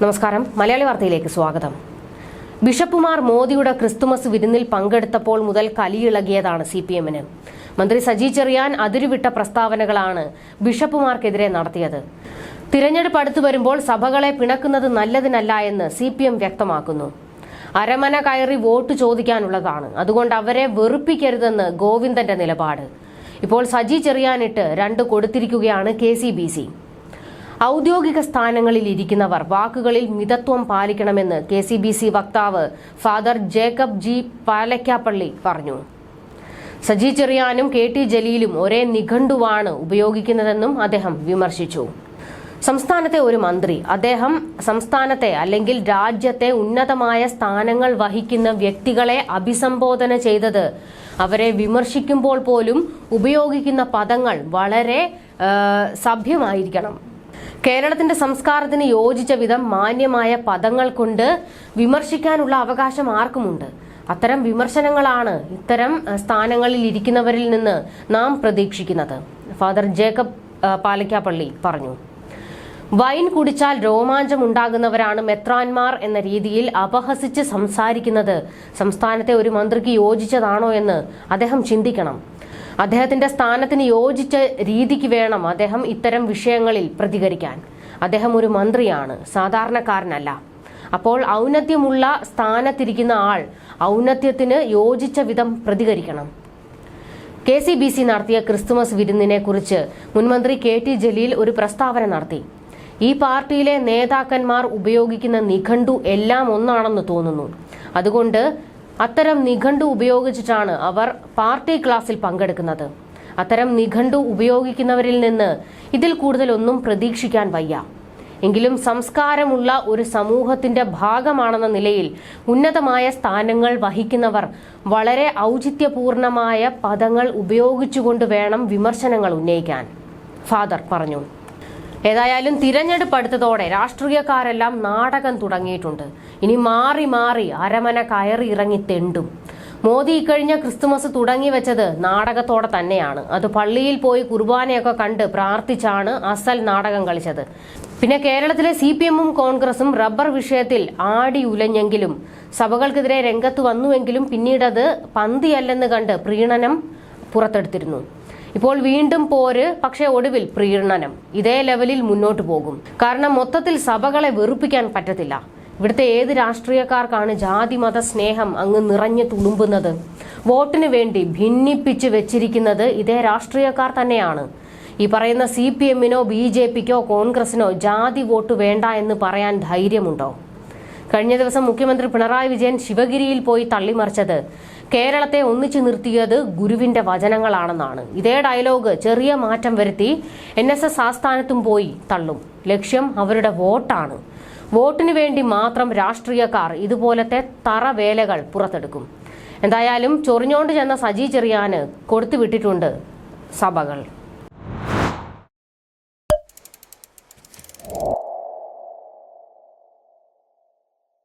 നമസ്കാരം. മലയാളി വാർത്തയിലേക്ക് സ്വാഗതം. ബിഷപ്പുമാർ മോദിയുടെ ക്രിസ്തുമസ് വിരുന്നിൽ പങ്കെടുത്തപ്പോൾ മുതൽ കലിയിളകിയതാണ് സി പി എമ്മിന് മന്ത്രി സജി ചെറിയാൻ അതിരുവിട്ട പ്രസ്താവനകളാണ് ബിഷപ്പുമാർക്കെതിരെ നടത്തിയത്. തിരഞ്ഞെടുപ്പ് അടുത്തു വരുമ്പോൾ സഭകളെ പിണക്കുന്നത് നല്ലതിനല്ല എന്ന് സി പി എം വ്യക്തമാക്കുന്നു. അരമന കയറി വോട്ട് ചോദിക്കാനുള്ളതാണ്. അതുകൊണ്ട് അവരെ വെറുപ്പിക്കരുതെന്ന് ഗോവിന്ദന്റെ നിലപാട്. ഇപ്പോൾ സജി ചെറിയാനിട്ട് രണ്ട് കൊടുത്തിരിക്കുകയാണ് കെ സി ബി സി. ഔദ്യോഗിക സ്ഥാനങ്ങളിൽ ഇരിക്കുന്നവർ വാക്കുകളിൽ മിതത്വം പാലിക്കണമെന്ന് കെ സി ബി സി വക്താവ് ഫാദർ ജേക്കബ് ജി പാലക്കാപ്പള്ളി പറഞ്ഞു. സജി ചെറിയാനും കെ ടി ജലീലും ഒരേ നിഘണ്ടുവാണ് ഉപയോഗിക്കുന്നതെന്നും അദ്ദേഹം വിമർശിച്ചു. സംസ്ഥാനത്തെ ഒരു മന്ത്രി അദ്ദേഹം സംസ്ഥാനത്തെ അല്ലെങ്കിൽ രാജ്യത്തെ ഉന്നതമായ സ്ഥാനങ്ങൾ വഹിക്കുന്ന വ്യക്തികളെ അഭിസംബോധന ചെയ്തത് അവരെ വിമർശിക്കുമ്പോൾ പോലും ഉപയോഗിക്കുന്ന പദങ്ങൾ വളരെ സഭ്യമായിരിക്കണം. കേരളത്തിന്റെ സംസ്കാരത്തിന് യോജിച്ച വിധം മാന്യമായ പദങ്ങൾ കൊണ്ട് വിമർശിക്കാനുള്ള അവകാശം ആർക്കുമുണ്ട്? അത്തരം വിമർശനങ്ങളാണ് ഇത്തരം സ്ഥാനങ്ങളിൽ ഇരിക്കുന്നവരിൽ നിന്ന് നാം പ്രതീക്ഷിക്കുന്നത്. ഫാദർ ജേക്കബ് പാലക്കാപ്പള്ളി പറഞ്ഞു. വൈൻ കുടിച്ചാൽ രോമാഞ്ചം ഉണ്ടാകുന്നവരാണ് മെത്രാൻമാർ എന്ന രീതിയിൽ അപഹസിച്ച് സംസാരിക്കുന്നത് സംസ്ഥാനത്തെ ഒരു മന്ത്രിക്ക് യോജിച്ചതാണോ എന്ന് അദ്ദേഹം ചിന്തിക്കണം. അദ്ദേഹത്തിന്റെ സ്ഥാനത്തിന് യോജിച്ച രീതിക്ക് വേണം അദ്ദേഹം ഇത്തരം വിഷയങ്ങളിൽ പ്രതികരിക്കാൻ. അദ്ദേഹം ഒരു മന്ത്രിയാണ് സാധാരണക്കാരനല്ല. അപ്പോൾ ഔന്നത്യമുള്ള സ്ഥാനത്തിരിക്കുന്ന ആൾ ഔന്നത്യത്തിന് യോജിച്ച വിധം പ്രതികരിക്കണം. കെ സി ബി സി നടത്തിയ ക്രിസ്തുമസ് വിരുന്നിനെ കുറിച്ച് മുൻമന്ത്രി കെ ടി ജലീൽ ഒരു പ്രസ്താവന നടത്തി. ഈ പാർട്ടിയിലെ നേതാക്കന്മാർ ഉപയോഗിക്കുന്ന നിഘണ്ടു എല്ലാം ഒന്നാണെന്ന് തോന്നുന്നു. അതുകൊണ്ട് അത്തരം നിഘണ്ടു ഉപയോഗിച്ചിട്ടാണ് അവർ പാർട്ടി ക്ലാസ്സിൽ പങ്കെടുക്കുന്നത്. അത്തരം നിഘണ്ടു ഉപയോഗിക്കുന്നവരിൽ നിന്ന് ഇതിൽ കൂടുതലൊന്നും പ്രതീക്ഷിക്കാൻ വയ്യ. എങ്കിലും സംസ്കാരമുള്ള ഒരു സമൂഹത്തിന്റെ ഭാഗമാണെന്ന നിലയിൽ ഉന്നതമായ സ്ഥാനങ്ങൾ വഹിക്കുന്നവർ വളരെ ഔചിത്യപൂർണമായ പദങ്ങൾ ഉപയോഗിച്ചുകൊണ്ട് വേണം വിമർശനങ്ങൾ ഉന്നയിക്കാൻ. ഫാദർ പറഞ്ഞു. ഏതായാലും തിരഞ്ഞെടുപ്പ് അടുത്തതോടെ രാഷ്ട്രീയക്കാരെല്ലാം നാടകം തുടങ്ങിയിട്ടുണ്ട്. ഇനി മാറി മാറി അരമന കയറി ഇറങ്ങി തെണ്ടും. മോദി ഇക്കഴിഞ്ഞ ക്രിസ്തുമസ് തുടങ്ങി വെച്ചത് നാടകത്തോടെ തന്നെയാണ്. അത് പള്ളിയിൽ പോയി കുർബാനയൊക്കെ കണ്ട് പ്രാർത്ഥിച്ചാണ് അസൽ നാടകം കളിച്ചത്. പിന്നെ കേരളത്തിലെ സി പി എമ്മും കോൺഗ്രസും റബ്ബർ വിഷയത്തിൽ ആടി ഉലഞ്ഞെങ്കിലും സഭകൾക്കെതിരെ രംഗത്ത് വന്നുവെങ്കിലും പിന്നീടത് പന്തിയല്ലെന്ന് കണ്ട് പ്രീണനം പുറത്തെടുത്തിരുന്നു. ഇപ്പോൾ വീണ്ടും പോര് പക്ഷേ ഒടുവിൽ പ്രീണനം. ഇതേ ലെവലിൽ മുന്നോട്ട് പോകും. കാരണം മൊത്തത്തിൽ സഭകളെ വെറുപ്പിക്കാൻ പറ്റത്തില്ല. ഇവിടുത്തെ ഏത് രാഷ്ട്രീയക്കാർക്കാണ് ജാതി മത സ്നേഹം അങ്ങ് നിറഞ്ഞു തുളുമ്പുന്നത്? വോട്ടിന് വേണ്ടി ഭിന്നിപ്പിച്ച് വെച്ചിരിക്കുന്നത് ഇതേ രാഷ്ട്രീയക്കാർ തന്നെയാണ്. ഈ പറയുന്ന സി പി എമ്മിനോ ബി ജെ പിക്കോ കോൺഗ്രസിനോ ജാതി വോട്ട് വേണ്ട എന്ന് പറയാൻ ധൈര്യമുണ്ടോ? കഴിഞ്ഞ ദിവസം മുഖ്യമന്ത്രി പിണറായി വിജയൻ ശിവഗിരിയിൽ പോയി തള്ളിമറിച്ചത്. കേരളത്തെ ഒന്നിച്ചു നിർത്തിയത് ഗുരുവിന്റെ വചനങ്ങളാണെന്നാണ്. ഇതേ ഡയലോഗ് ചെറിയ മാറ്റം വരുത്തി എൻ എസ് എസ് ആസ്ഥാനത്തും പോയി തള്ളും. ലക്ഷ്യം അവരുടെ വോട്ടാണ്. വോട്ടിനു വേണ്ടി മാത്രം രാഷ്ട്രീയക്കാർ ഇതുപോലത്തെ തറവേലകൾ പുറത്തെടുക്കും. എന്തായാലും ചൊറിഞ്ഞോണ്ട് ചെന്ന സജി ചെറിയാന് കൊടുത്തുവിട്ടിട്ടുണ്ട് സഭകൾ.